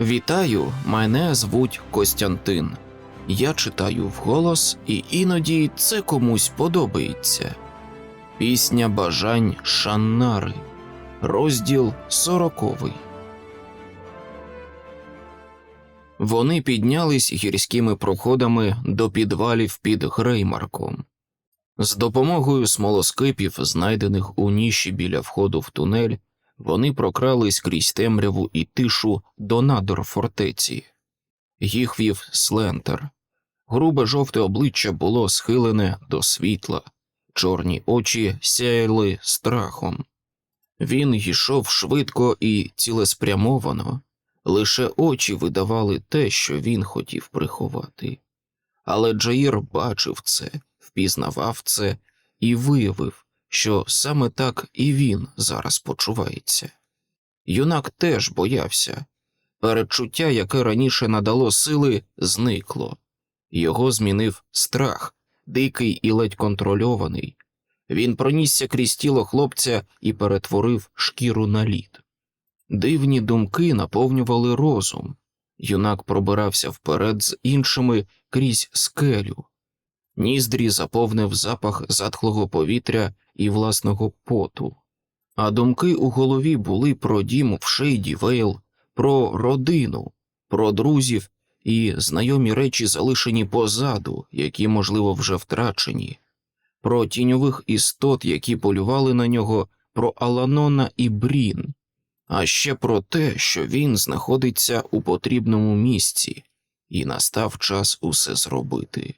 Вітаю, мене звуть Костянтин. Я читаю вголос, і іноді це комусь подобається. Пісня бажань Шаннари, розділ сороковий. Вони піднялись гірськими проходами до підвалів під Греймарком. З допомогою смолоскипів, знайдених у ніші біля входу в тунель, вони прокрались крізь темряву і тишу до надр фортеці. Їх вів слентер. Грубе жовте обличчя було схилене до світла, чорні очі сяяли страхом. Він йшов швидко і цілеспрямовано, лише очі видавали те, що він хотів приховати. Але Джаїр бачив це, впізнавав це і виявив, що саме так і він зараз почувається. Юнак теж боявся. Передчуття, яке раніше надало сили, зникло. Його змінив страх, дикий і ледь контрольований. Він пронісся крізь тіло хлопця і перетворив шкіру на лід. Дивні думки наповнювали розум. Юнак пробирався вперед з іншими крізь скелю. Ніздрі заповнив запах затхлого повітря і власного поту, а думки у голові були про дім в Шейді Вейл, про родину, про друзів і знайомі речі, залишені позаду, які, можливо, вже втрачені, про тіньових істот, які полювали на нього, про Аланона і Брін, а ще про те, що він знаходиться у потрібному місці, і настав час усе зробити.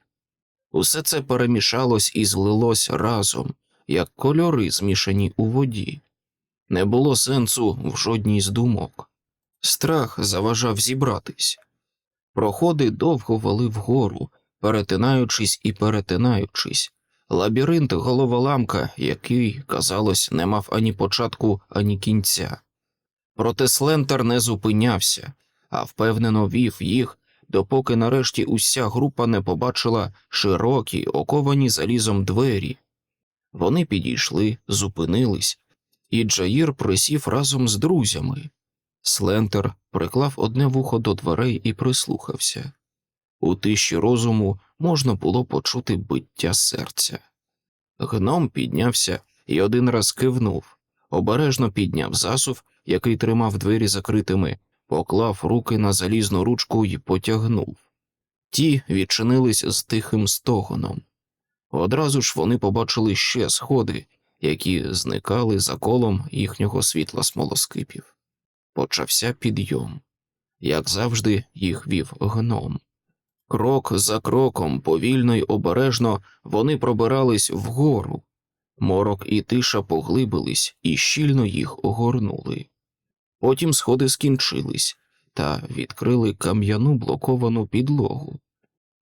Усе це перемішалось і злилось разом, як кольори змішані у воді. Не було сенсу в жодній з думок. Страх заважав зібратись. Проходи довго вели вгору, перетинаючись і перетинаючись. Лабіринт головоламка, який, казалось, не мав ані початку, ані кінця. Проте Слентер не зупинявся, а впевнено вів їх, допоки нарешті уся група не побачила широкі, оковані залізом двері. Вони підійшли, зупинились, і Джаїр присів разом з друзями. Слентер приклав одне вухо до дверей і прислухався. У тиші розуму можна було почути биття серця. Гном піднявся і один раз кивнув, обережно підняв засув, який тримав двері закритими, поклав руки на залізну ручку і потягнув. Ті відчинились з тихим стогоном. Одразу ж вони побачили ще сходи, які зникали за колом їхнього світла смолоскипів. Почався підйом. Як завжди, їх вів гном. Крок за кроком, повільно й обережно, вони пробирались вгору. Морок і тиша поглибились і щільно їх огорнули. Потім сходи скінчились та відкрили кам'яну блоковану підлогу.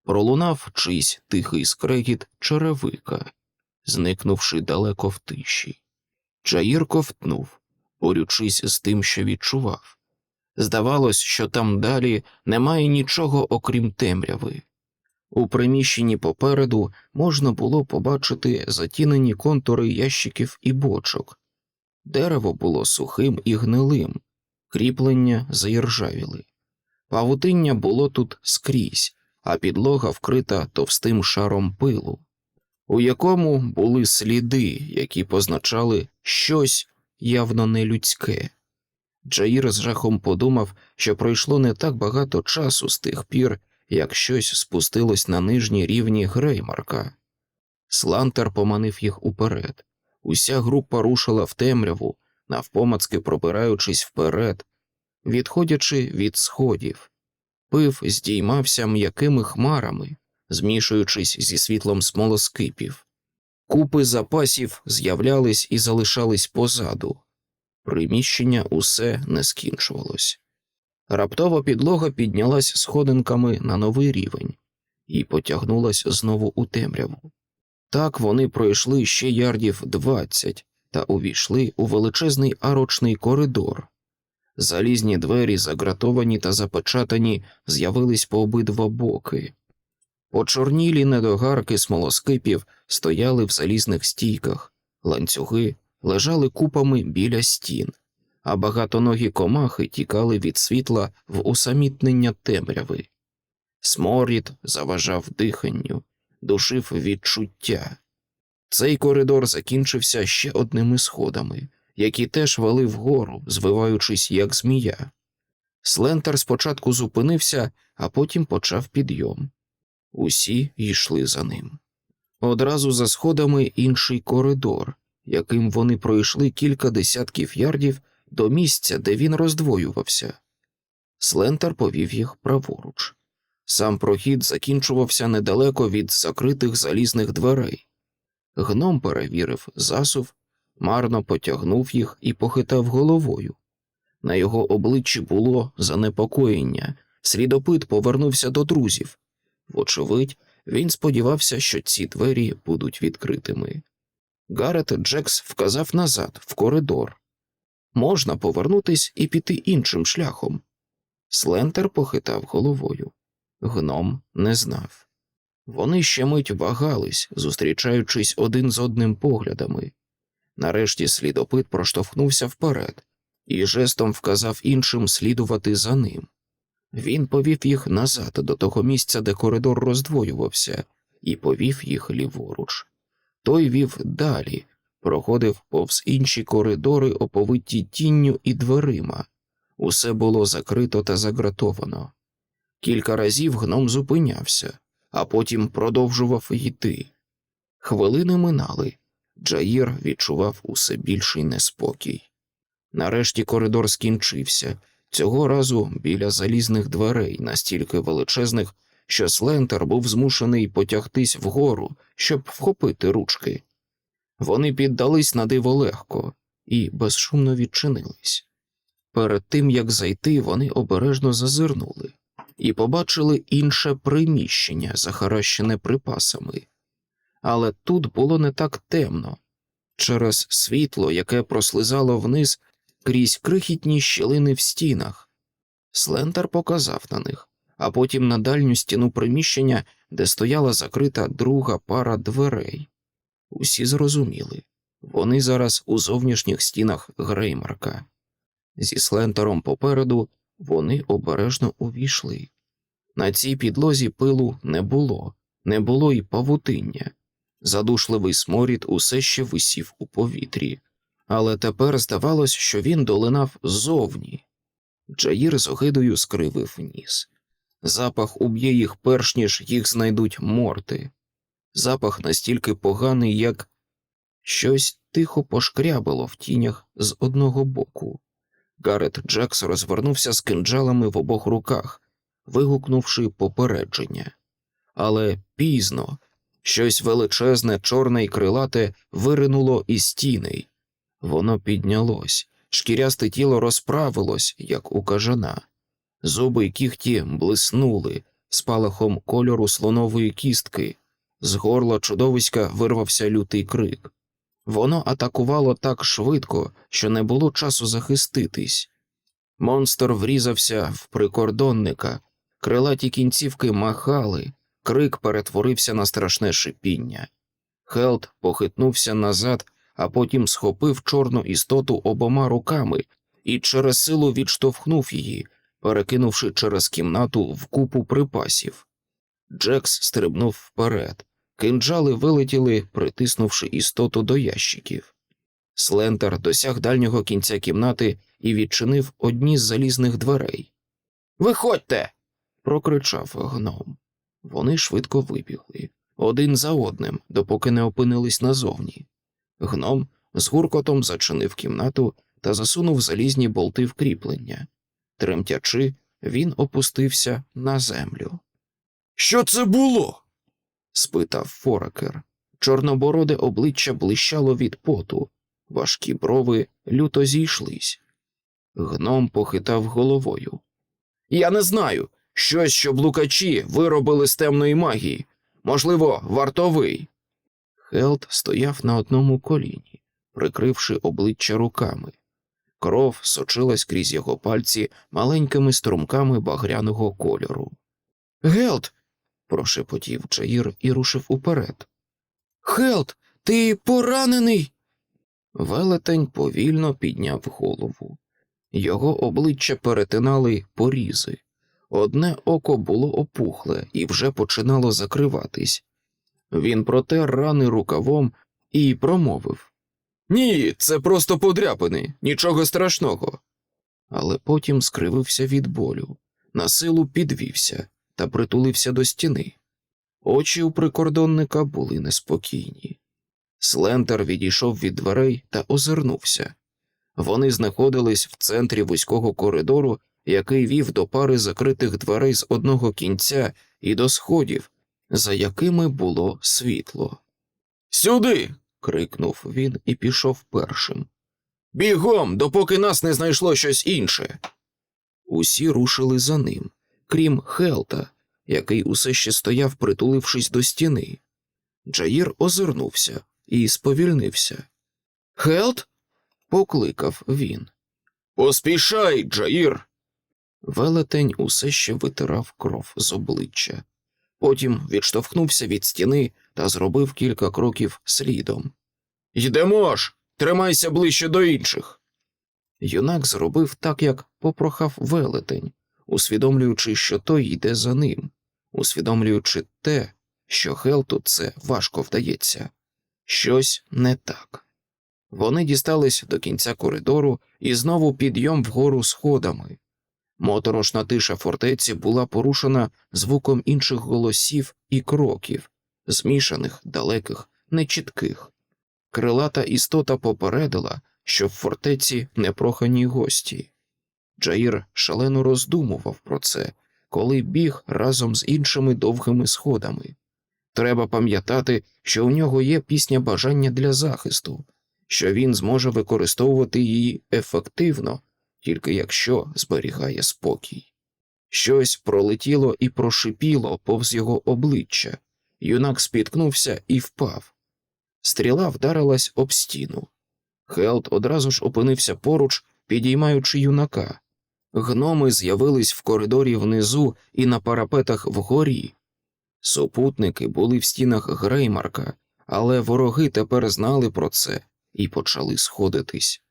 Пролунав чийсь тихий скрегіт черевика, зникнувши далеко в тиші. Чаїр ковтнув, борючись з тим, що відчував. Здавалось, що там далі немає нічого окрім темряви. У приміщенні попереду можна було побачити затінені контури ящиків і бочок. Дерево було сухим і гнилим, кріплення заіржавіли. Павутиння було тут скрізь, а підлога вкрита товстим шаром пилу, у якому були сліди, які позначали щось явно нелюдське. Джаїр з жахом подумав, що пройшло не так багато часу з тих пір, як щось спустилось на нижні рівні Греймарка. Слантер поманив їх уперед. Уся група рушила в темряву, навпомацки пробираючись вперед, відходячи від сходів. Пив здіймався м'якими хмарами, змішуючись зі світлом смолоскипів. Купи запасів з'являлись і залишались позаду. Приміщення усе не скінчувалось. Раптово підлога піднялась сходинками на новий рівень і потягнулась знову у темряву. Так вони пройшли ще ярдів двадцять та увійшли у величезний арочний коридор. Залізні двері, загратовані та запечатані, з'явились по обидва боки. Почорнілі недогарки смолоскипів стояли в залізних стійках, ланцюги лежали купами біля стін, а багатоногі комахи тікали від світла в усамітнення темряви. Сморід заважав диханню, душив відчуття. Цей коридор закінчився ще одними сходами, які теж вели вгору, звиваючись як змія. Слентер спочатку зупинився, а потім почав підйом. Усі йшли за ним. Одразу за сходами інший коридор, яким вони пройшли кілька десятків ярдів до місця, де він роздвоювався. Слентер повів їх праворуч. Сам прохід закінчувався недалеко від закритих залізних дверей. Гном перевірив засув, марно потягнув їх і похитав головою. На його обличчі було занепокоєння. Слідопит повернувся до друзів. Вочевидь, він сподівався, що ці двері будуть відкритими. Гарет Джекс вказав назад, в коридор. Можна повернутись і піти іншим шляхом. Слентер похитав головою. Гном не знав. Вони ще мить вагались, зустрічаючись один з одним поглядами. Нарешті слідопит проштовхнувся вперед і жестом вказав іншим слідувати за ним. Він повів їх назад до того місця, де коридор роздвоювався, і повів їх ліворуч. Той вів далі, проходив повз інші коридори, оповиті тінню і дверима. Усе було закрито та загратовано. Кілька разів гном зупинявся, а потім продовжував йти. Хвилини минали. Джаїр відчував усе більший неспокій. Нарешті коридор скінчився, цього разу біля залізних дверей, настільки величезних, що Слентер був змушений потягтись вгору, щоб вхопити ручки. Вони піддались на диво легко і безшумно відчинились. Перед тим як зайти, вони обережно зазирнули і побачили інше приміщення, захаращене припасами. Але тут було не так темно. Через світло, яке прослизало вниз крізь крихітні щілини в стінах. Слентер показав на них, а потім на дальню стіну приміщення, де стояла закрита друга пара дверей. Усі зрозуміли вони зараз у зовнішніх стінах Греймарка. Зі Слентером попереду вони обережно увійшли. На цій підлозі пилу не було, не було й павутиння. Задушливий сморід усе ще висів у повітрі, але тепер здавалось, що він долинав ззовні. Джаїр з огидою скривив ніс. Запах уб'є їх перш ніж їх знайдуть морти. Запах настільки поганий, як щось тихо пошкрябило в тінях з одного боку. Гарет Джекс розвернувся з кинджалами в обох руках, вигукнувши попередження. Але пізно щось величезне, чорне й крилате виринуло із стіни. Воно піднялось, шкірясте тіло розправилось, як у кажана. Зуби й кіхті блиснули спалахом кольору слонової кістки. З горла чудовиська вирвався лютий крик. Воно атакувало так швидко, що не було часу захиститись. Монстр врізався в прикордонника, крилаті кінцівки махали, крик перетворився на страшне шипіння. Хелд похитнувся назад, а потім схопив чорну істоту обома руками і через силу відштовхнув її, перекинувши через кімнату в купу припасів. Джекс стрибнув вперед. Кинджали вилетіли, притиснувши істоту до ящиків. Слентер досяг дальнього кінця кімнати і відчинив одні з залізних дверей. Виходьте. прокричав гном. Вони швидко вибігли, один за одним, допоки не опинились назовні. Гном з гуркотом зачинив кімнату та засунув залізні болти в кріплення. Тремтячи, він опустився на землю. Що це було? Спитав Форакер. Чорнобороде обличчя блищало від поту, важкі брови люто зійшлись. Гном похитав головою. Я не знаю. Щось, що блукачі виробили з темної магії. Можливо, вартовий. Хелд стояв на одному коліні, прикривши обличчя руками. Кров сочилась крізь його пальці маленькими струмками багряного кольору. Гелд. Прошепотів Джаїр і рушив уперед. Хелд, ти поранений. Велетень повільно підняв голову. Його обличчя перетинали порізи. Одне око було опухле і вже починало закриватись. Він протер рани рукавом і промовив Ні, це просто подряпини, нічого страшного. Але потім скривився від болю, на силу підвівся та притулився до стіни. Очі у прикордонника були неспокійні. Слентер відійшов від дверей та озирнувся. Вони знаходились в центрі вузького коридору, який вів до пари закритих дверей з одного кінця і до сходів, за якими було світло. Сюди. крикнув він і пішов першим. Бігом, допоки нас не знайшло щось інше. Усі рушили за ним, крім Хелта, який усе ще стояв, притулившись до стіни. Джаїр озирнувся і сповільнився. Хелт? покликав він. Поспішай, Джаїр. Велетень усе ще витирав кров з обличчя. Потім відштовхнувся від стіни та зробив кілька кроків слідом. Йдемо ж, тримайся ближче до інших. Юнак зробив так, як попрохав велетень, усвідомлюючи, що той йде за ним, усвідомлюючи те, що Хелту це важко вдається. Щось не так. Вони дістались до кінця коридору і знову підйом вгору сходами. Моторошна тиша фортеці була порушена звуком інших голосів і кроків, змішаних, далеких, нечітких. Крилата істота попередила, що в фортеці непрохані гості. Джаїр шалено роздумував про це, коли біг разом з іншими довгими сходами. Треба пам'ятати, що у нього є пісня бажання для захисту, що він зможе використовувати її ефективно, тільки якщо зберігає спокій. Щось пролетіло і прошипіло повз його обличчя. Юнак спіткнувся і впав. Стріла вдарилась об стіну. Хелт одразу ж опинився поруч, підіймаючи юнака. Гноми з'явились в коридорі внизу і на парапетах вгорі. Супутники були в стінах Греймарка, але вороги тепер знали про це і почали сходитись.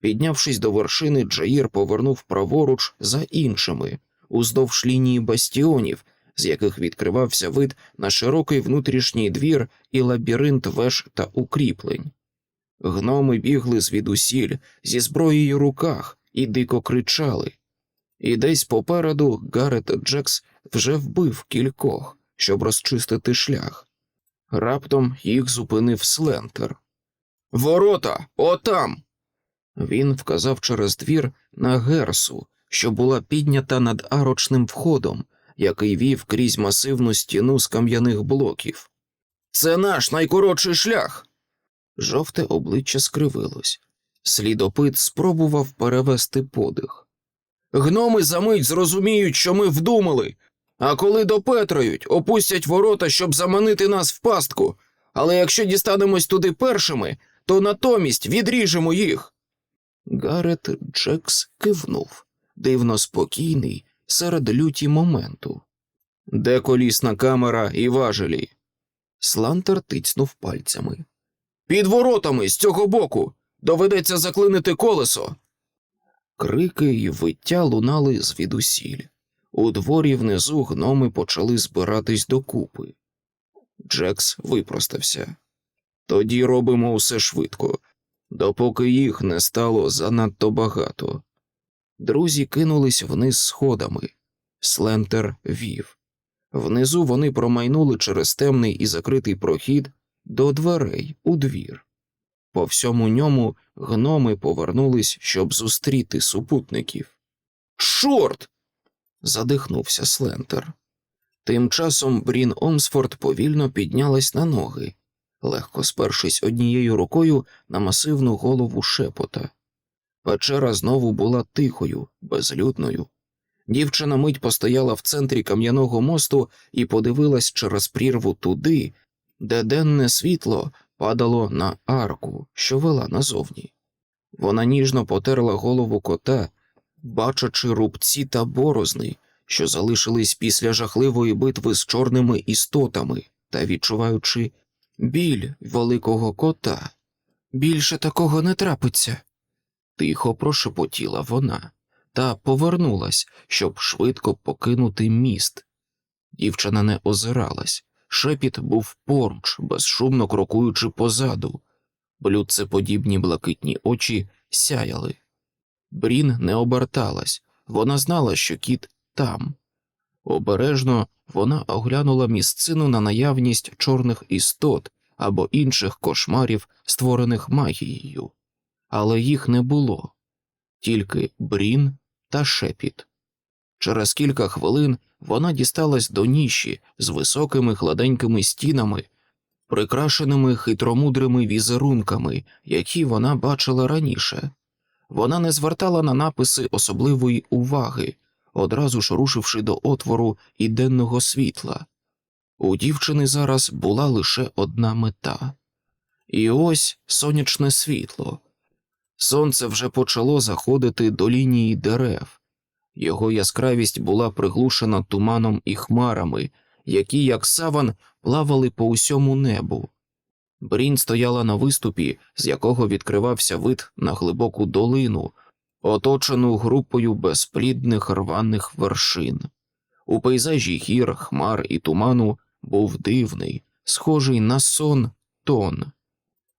Піднявшись до вершини, Джаїр повернув праворуч за іншими, уздовж лінії бастіонів, з яких відкривався вид на широкий внутрішній двір і лабіринт веж та укріплень. Гноми бігли звідусіль зі зброєю руках і дико кричали. І десь попереду Гарет Джекс вже вбив кількох, щоб розчистити шлях. Раптом їх зупинив Слентер. Ворота, отам. Він вказав через двір на герсу, що була піднята над арочним входом, який вів крізь масивну стіну з кам'яних блоків. Це наш найкоротший шлях. Жовте обличчя скривилось. Слідопит спробував перевести подих. Гноми за мить зрозуміють, що ми вдумали, а коли допетрають, опустять ворота, щоб заманити нас в пастку. Але якщо дістанемось туди першими, то натомість відріжемо їх. Гарет Джекс кивнув, дивно спокійний серед люті моменту. Де колісна камера і важелі? Слантер тицнув пальцями. Під воротами з цього боку. Доведеться заклинити колесо. Крики й виття лунали звідусіль. У дворі внизу гноми почали збиратись докупи. Джекс випростався. Тоді робимо усе швидко, допоки їх не стало занадто багато. Друзі кинулись вниз сходами. Слентер вів. Внизу вони промайнули через темний і закритий прохід до дверей у двір. По всьому ньому гноми повернулись, щоб зустріти супутників. Шорт. задихнувся Слентер. Тим часом Брін Омсфорд повільно піднялась на ноги, легко спершись однією рукою на масивну голову шепота. Печера знову була тихою, безлюдною. Дівчина мить постояла в центрі кам'яного мосту і подивилась через прірву туди, де денне світло падало на арку, що вела назовні. Вона ніжно потерла голову кота, бачачи рубці та борозни, що залишились після жахливої битви з чорними істотами, та відчуваючи біль великого кота. Більше такого не трапиться, тихо прошепотіла вона, та повернулась, щоб швидко покинути міст. Дівчина не озиралась, шепіт був поруч, безшумно крокуючи позаду. Блюдцеподібні блакитні очі сяяли. Брін не оберталась, вона знала, що кіт там. Обережно вона оглянула місцину на наявність чорних істот або інших кошмарів, створених магією, але їх не було, тільки брін та шепіт. Через кілька хвилин вона дісталась до ніші з високими гладенькими стінами, прикрашеними хитромудрими візерунками, які вона бачила раніше. Вона не звертала на написи особливої уваги, одразу ж рушивши до отвору і денного світла. У дівчини зараз була лише одна мета. І ось сонячне світло. Сонце вже почало заходити до лінії дерев. Його яскравість була приглушена туманом і хмарами, які, як саван, плавали по усьому небу. Брін стояла на виступі, з якого відкривався вид на глибоку долину, оточену групою безплідних рваних вершин. У пейзажі гір, хмар і туману був дивний, схожий на сон тон.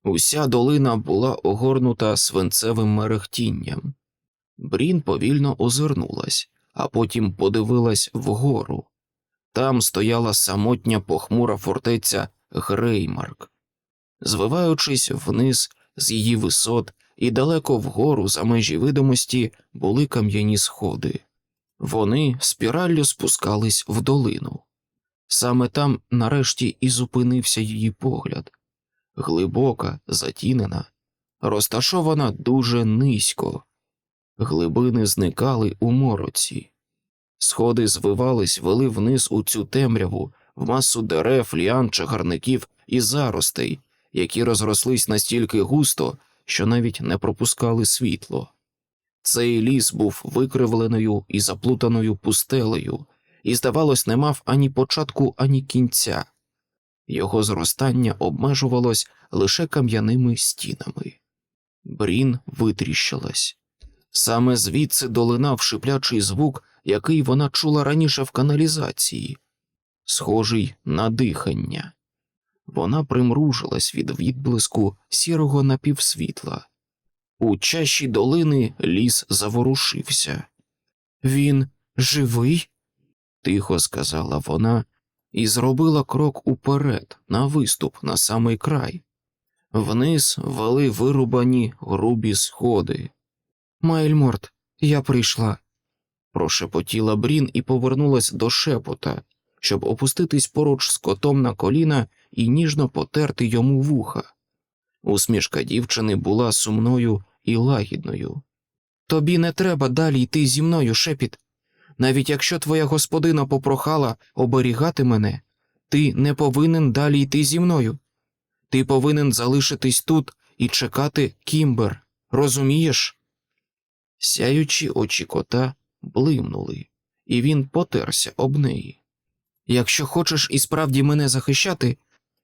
Уся долина була огорнута свинцевим мерехтінням. Брін повільно озирнулась, а потім подивилась вгору. Там стояла самотня похмура фортеця Греймарк. Звиваючись вниз з її висот і далеко вгору за межі видимості були кам'яні сходи. Вони спіраллю спускались в долину. Саме там нарешті і зупинився її погляд глибока, затінена, розташована дуже низько. Глибини зникали у мороці. Сходи звивались, вели вниз у цю темряву, в масу дерев, ліан, чагарників і заростей, які розрослись настільки густо, що навіть не пропускали світло. Цей ліс був викривленою і заплутаною пустелею, і, здавалось, не мав ані початку, ані кінця. Його зростання обмежувалось лише кам'яними стінами. Брін витріщилась. Саме звідси долинав шиплячий звук, який вона чула раніше в каналізації, схожий на дихання. Вона примружилась від відблиску сірого напівсвітла. У чаші долини ліс заворушився. Він живий? тихо сказала вона і зробила крок уперед, на виступ, на самий край. Вниз вели вирубані грубі сходи. Майльморт, я прийшла, прошепотіла Брін і повернулась до шепота, щоб опуститись поруч з котом на коліна і ніжно потерти йому вуха. Усмішка дівчини була сумною і лагідною. Тобі не треба далі йти зі мною, шепіт. Навіть якщо твоя господина попрохала оберігати мене, ти не повинен далі йти зі мною. Ти повинен залишитись тут і чекати Кімбер, розумієш? Сяючі очі кота блимнули, і він потерся об неї. Якщо хочеш і справді мене захищати,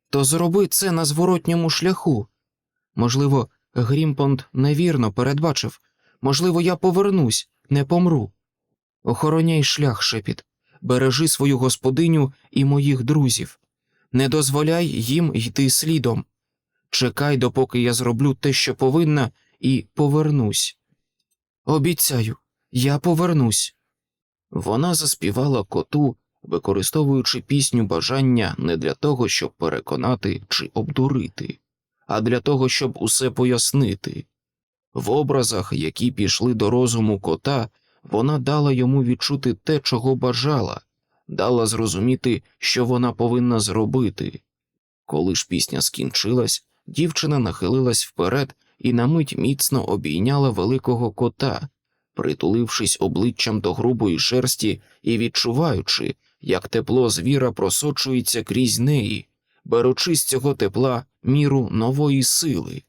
то зроби це на зворотньому шляху. Можливо, Грімпонд невірно передбачив, можливо, я повернусь, не помру. Охороняй шлях, шепіт, бережи свою господиню і моїх друзів, не дозволяй їм йти слідом. Чекай, допоки я зроблю те, що повинна, і повернусь. Обіцяю, я повернусь. Вона заспівала коту, використовуючи пісню бажання не для того, щоб переконати чи обдурити, а для того, щоб усе пояснити. В образах, які пішли до розуму кота, вона дала йому відчути те, чого бажала, дала зрозуміти, що вона повинна зробити. Коли ж пісня скінчилась, дівчина нахилилась вперед і на мить міцно обійняла великого кота, притулившись обличчям до грубої шерсті і відчуваючи, як тепло звіра просочується крізь неї, беручи з цього тепла міру нової сили.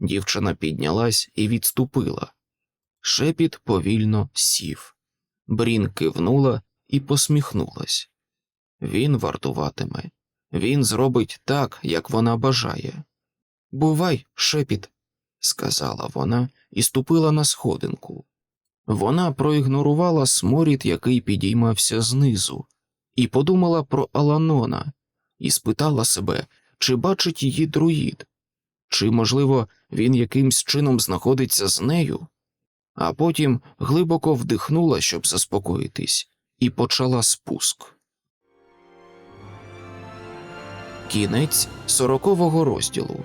Дівчина піднялась і відступила. Шепіт повільно сів. Брін кивнула і посміхнулась. Він вартуватиме, він зробить так, як вона бажає. Бувай, шепіт, сказала вона і ступила на сходинку. Вона проігнорувала сморід, який підіймався знизу, і подумала про Аланона, і спитала себе, чи бачить її друїд, чи, можливо, він якимсь чином знаходиться з нею, а потім глибоко вдихнула, щоб заспокоїтись, і почала спуск. Кінець сорокового розділу.